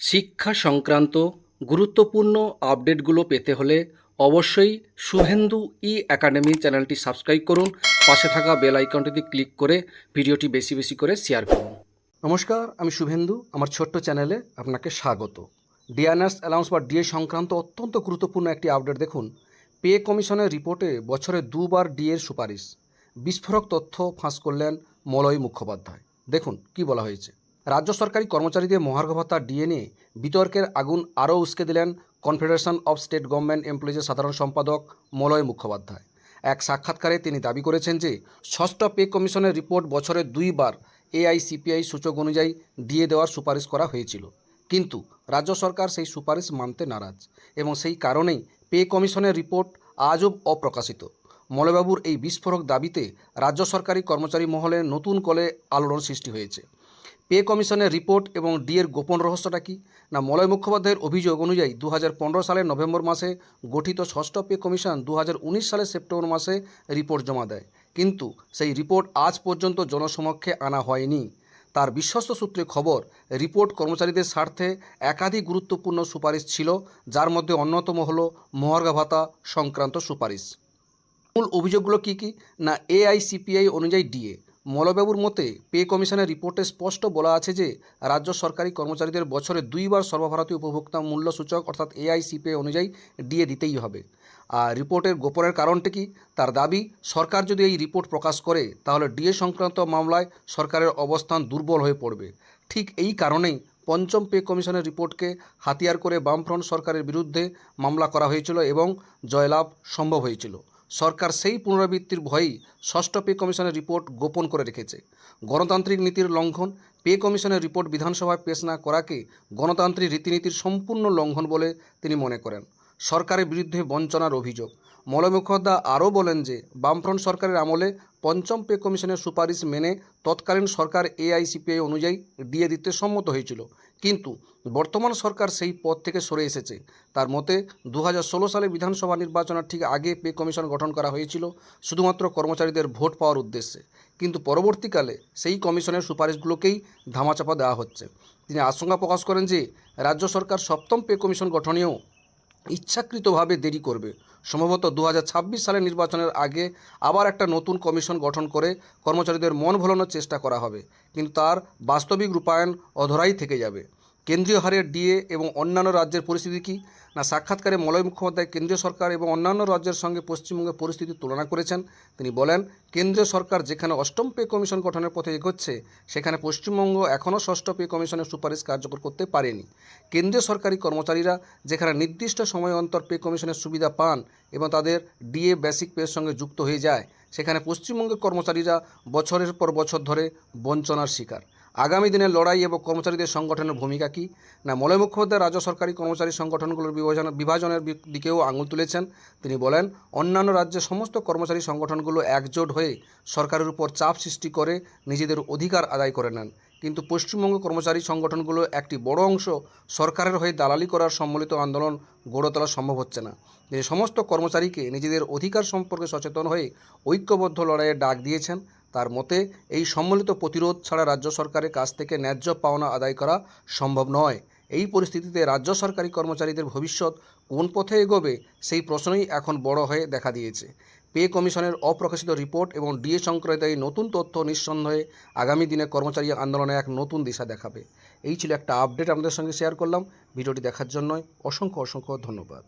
শিক্ষা সংক্রান্ত গুরুত্বপূর্ণ আপডেটগুলো পেতে হলে অবশ্যই শুভেন্দু ই একাডেমি চ্যানেলটি সাবস্ক্রাইব করুন। পাশে থাকা বেল আইকনটিতে ক্লিক করে ভিডিওটি বেশি বেশি করে শেয়ার করুন। নমস্কার, আমি শুভেন্দু। আমার ছোট্ট চ্যানেলে আপনাকে স্বাগত। ডিএনএস অ্যালাউন্স বা ডিএ সংক্রান্ত অত্যন্ত গুরুত্বপূর্ণ একটি আপডেট দেখুন। পে কমিশনের রিপোর্টে বছরে দুবার ডিএর সুপারিশ। বিস্ফোরক তথ্য ফাঁস করলেন মলয় মুখোপাধ্যায়। দেখুন কি বলা হয়েছে। রাজ্য সরকারি কর্মচারীদের মহার্ঘ ভাতা ডিএ নিয়ে বিতর্কের আগুন আরও উস্কে দিলেন কনফেডারেশন অফ স্টেট গভর্নমেন্ট এমপ্লয়িজের সাধারণ সম্পাদক মলয় মুখোপাধ্যায়। এক সাক্ষাৎকারে তিনি দাবি করেছেন যে, ষষ্ঠ পে কমিশনের রিপোর্ট বছরে দুইবার এআইসিপিআই সূচক অনুযায়ী দিয়ে দেওয়ার সুপারিশ করা হয়েছিল। কিন্তু রাজ্য সরকার সেই সুপারিশ মানতে নারাজ এবং সেই কারণেই পে কমিশনের রিপোর্ট আজও অপ্রকাশিত। মলয়বাবুর এই বিস্ফোরক দাবিতে রাজ্য সরকারি কর্মচারী মহলে নতুন কলে আলোড়ন সৃষ্টি হয়েছে। পে কমিশনের রিপোর্ট এবং ডিএর গোপন রহস্যটা কি? না, মলয় মুখোপাধ্যায়ের অভিযোগ অনুযায়ী দু হাজার পনেরো সালের নভেম্বর মাসে গঠিত ষষ্ঠ পে কমিশন দু হাজার উনিশ সালের সেপ্টেম্বর মাসে রিপোর্ট জমা দেয়। কিন্তু সেই রিপোর্ট আজ পর্যন্ত জনসমক্ষে আনা হয়নি। তার বিশ্বস্ত সূত্রে খবর, রিপোর্ট কর্মচারীদের স্বার্থে একাধিক গুরুত্বপূর্ণ সুপারিশ ছিল, যার মধ্যে অন্যতম হল মহার্ঘা ভাতা সংক্রান্ত সুপারিশ। মূল অভিযোগগুলো কী কী? না এআইসিপিআই অনুযায়ী ডিএ মলবাবুর মতে, পে কমিশনের রিপোর্টে স্পষ্ট বলা আছে যে, রাজ্য সরকারি কর্মচারীদের বছরে দুইবার সর্বভারতীয় উপভোক্তা মূল্য সূচক অর্থাৎ এআইসিপিআই অনুযায়ী ডিএ দিতেই হবে। আর রিপোর্টের গোপনের কারণটি কি? তার দাবি, সরকার যদি এই রিপোর্ট প্রকাশ করে, তাহলে ডিএ সংক্রান্ত মামলায় সরকারের অবস্থান দুর্বল হয়ে পড়বে। ঠিক এই কারণেই পঞ্চম পে কমিশনের রিপোর্টকে হাতিয়ার করে বামফ্রন্ট সরকারের বিরুদ্ধে মামলা করা হয়েছিল এবং জয়লাভ সম্ভব হয়েছিল। সরকার সেই পুনরাবৃত্তির ভয়েই ষষ্ঠ পে কমিশনের রিপোর্ট গোপন করে রেখেছে। গণতান্ত্রিক নীতির লঙ্ঘন, পে কমিশনের রিপোর্ট বিধানসভায় পেশ না করাকে গণতান্ত্রিক রীতিনীতির সম্পূর্ণ লঙ্ঘন বলে তিনি মনে করেন। সরকারের বিরুদ্ধে বঞ্চনার অভিযোগ। মলয় মুখোপাধ্যায় আরও বলেন যে, বামফ্রন্ট সরকারের আমলে পঞ্চম পে কমিশনের সুপারিশ মেনে তৎকালীন সরকার এআইসিপিআই অনুযায়ী ডিএ দিতে সম্মত হয়েছিল। কিন্তু বর্তমান সরকার সেই পদ থেকে সরে এসেছে। তার মতে দু হাজার ষোলো সালে বিধানসভা নির্বাচনের ঠিক আগে পে কমিশন গঠন করা হয়েছিল শুধুমাত্র কর্মচারীদের ভোট পাওয়ার উদ্দেশ্যে। কিন্তু পরবর্তীকালে সেই কমিশনের সুপারিশগুলোকেই ধামাচাপা দেওয়া হচ্ছে। তিনি আশঙ্কা প্রকাশ করেন যে, রাজ্য সরকার সপ্তম পে কমিশন গঠনেও ইচ্ছাকৃতভাবে দেরি করবে। সম্ভবত দু সালের নির্বাচনের আগে আবার একটা নতুন কমিশন গঠন করে কর্মচারীদের মন ভোলানোর চেষ্টা করা হবে। কিন্তু তার বাস্তবিক রূপায়ণ অধরাই থেকে যাবে। কেন্দ্রীয় হারের ডিএ এবং অন্যান্য রাজ্যের পরিস্থিতি কী? না, সাক্ষাৎকারে মলয় মুখোপাধ্যায় কেন্দ্রীয় সরকার এবং অন্যান্য রাজ্যের সঙ্গে পশ্চিমবঙ্গের পরিস্থিতি তুলনা করেছেন। তিনি বলেন, কেন্দ্রীয় সরকার যেখানে অষ্টম পে কমিশন গঠনের পথে এগোচ্ছে, সেখানে পশ্চিমবঙ্গ এখনও ষষ্ঠ পে কমিশনের সুপারিশ কার্যকর করতে পারেনি। কেন্দ্রীয় সরকারি কর্মচারীরা যেখানে নির্দিষ্ট সময় অন্তর পে কমিশনের সুবিধা পান এবং তাদের ডিএ বেসিক পের সঙ্গে যুক্ত হয়ে যায়, সেখানে পশ্চিমবঙ্গের কর্মচারীরা বছরের পর বছর ধরে বঞ্চনার শিকার। আগামী দিনের লড়াই এবং কর্মচারীদের সংগঠনের ভূমিকা কী? না, মলয় মুখোপাধ্যায় রাজ্য সরকারি কর্মচারী সংগঠনগুলোর বিভাজন বিভাজনের দিকেও আঙুল তুলেছেন। তিনি বলেন, অন্যান্য রাজ্যের সমস্ত কর্মচারী সংগঠনগুলো একজোট হয়ে সরকারের উপর চাপ সৃষ্টি করে নিজেদের অধিকার আদায় করে নেন। কিন্তু পশ্চিমবঙ্গ কর্মচারী সংগঠনগুলো একটি বড় অংশ সরকারের হয়ে দালালি করার সম্মিলিত আন্দোলন গড়ে তোলা সম্ভব হচ্ছে না। তিনি সমস্ত কর্মচারীকে নিজেদের অধিকার সম্পর্কে সচেতন হয়ে ঐক্যবদ্ধ লড়াইয়ের ডাক দিয়েছেন। তার মতে, এই সম্মিলিত প্রতিরোধ ছাড়া রাজ্য সরকারের কাছ থেকে ন্যায্য পাওনা আদায় করা সম্ভব নয়। এই পরিস্থিতিতে রাজ্য সরকারি কর্মচারীদের ভবিষ্যৎ কোন পথে এগোবে, সেই প্রশ্নই এখন বড় হয়ে দেখা দিয়েছে। পে কমিশনের অপ্রকাশিত রিপোর্ট এবং ডিএ সংক্রান্ত এই নতুন তথ্য নিঃসন্দেহে আগামী দিনে কর্মচারী আন্দোলনে এক নতুন দিশা দেখাবে। এই ছিল একটা আপডেট আমাদের সঙ্গে শেয়ার করলাম। ভিডিওটি দেখার জন্য অসংখ্য অসংখ্য ধন্যবাদ।